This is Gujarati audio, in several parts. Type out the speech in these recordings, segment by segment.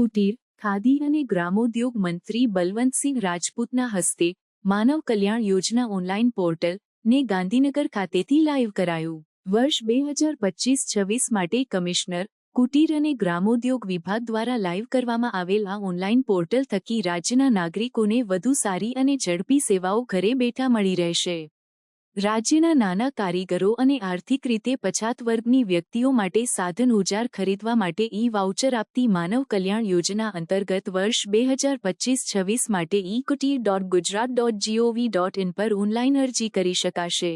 કુટીર, ખાદી અને ગ્રામોદ્યોગ મંત્રી બલવંતસિંહ રાજપૂતના હસ્તે માનવ કલ્યાણ યોજના ઓનલાઈન પોર્ટલ ને ગાંધીનગર ખાતેથી લાઈવ કરાયું. વર્ષ બે હજાર પચીસ છવ્વીસ માટે કમિશનર, કુટીર અને ગ્રામોદ્યોગ વિભાગ દ્વારા લાઈવ કરવામાં આવેલ આ ઓનલાઈન પોર્ટલ થકી રાજ્યના નાગરિકોને વધુ સારી અને ઝડપી સેવાઓ ઘરે બેઠા મળી રહેશે. રાજ્યના નાના કારીગરો અને આર્થિક રીતે પછાત વર્ગની વ્યક્તિઓ માટે સાધન ઉજાર ખરીદવા માટે ઈ વાઉચર આપતી માનવ કલ્યાણ યોજના અંતર્ગત વર્ષ બે હજાર પચીસ છવ્વીસ માટે Kutir dot Gujarat dot GOV dot in પર ઓનલાઈન અરજી કરી શકાશે.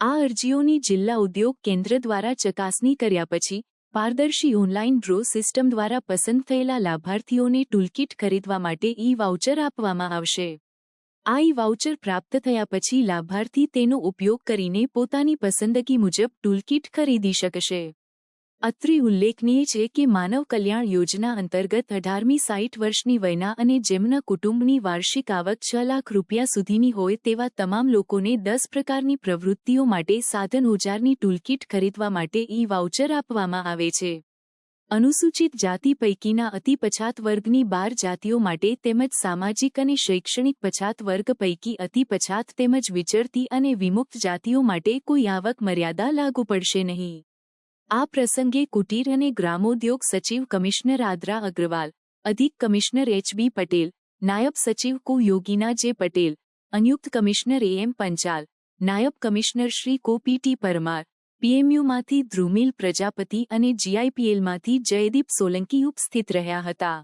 આ અરજીઓની જિલ્લા ઉદ્યોગ કેન્દ્ર દ્વારા ચકાસણી કર્યા પછી પારદર્શી ઓનલાઈન ડ્રો સિસ્ટમ દ્વારા પસંદ થયેલા લાભાર્થીઓને ટૂલકીટ ખરીદવા માટે ઈ વાઉચર આપવામાં આવશે. આ ઈ વાઉચર પ્રાપ્ત થયા પછી લાભાર્થી તેનો ઉપયોગ કરીને પોતાની પસંદગી મુજબ ટૂલકીટ ખરીદી શકશે. અત્રે ઉલ્લેખનીય છે કે માનવ કલ્યાણ યોજના અંતર્ગત અઢારમી સાઠ વર્ષની વયના અને જેમના કુટુંબની વાર્ષિક આવક છ લાખ રૂપિયા સુધીની હોય તેવા તમામ લોકોને દસ પ્રકારની પ્રવૃત્તિઓ માટે સાધન ઓજારની ટૂલકીટ ખરીદવા માટે ઈ વાઉચર આપવામાં આવે છે. અનુસૂચિત જાતિ પૈકીના અતિ પછાત વર્ગની બાર જાતિઓ માટે તેમજ સામાજિક અને શૈક્ષણિક પછાત વર્ગ પૈકી અતિ પછાત તેમજ વિચરતી અને વિમુક્ત જાતિઓ માટે કોઈ આવક મર્યાદા લાગુ પડશે નહીં. આ પ્રસંગે કુટીર અને ગ્રામોદ્યોગ સચિવ કમિશનર આદ્રા અગ્રવાલ, અધિક કમિશનર એચબી પટેલ, નાયબ સચિવ કુ યોગીના જે પટેલ સંયુક્ત કમિશનર એ એમ પંચાલ, નાયબ કમિશનર શ્રી કો પી ટી પરમાર પીએમયુમાંથી ધ્રુમિલ પ્રજાપતિ અને જીઆઈપીએલમાંથી જયદીપ સોલંકી ઉપસ્થિત રહ્યા હતા.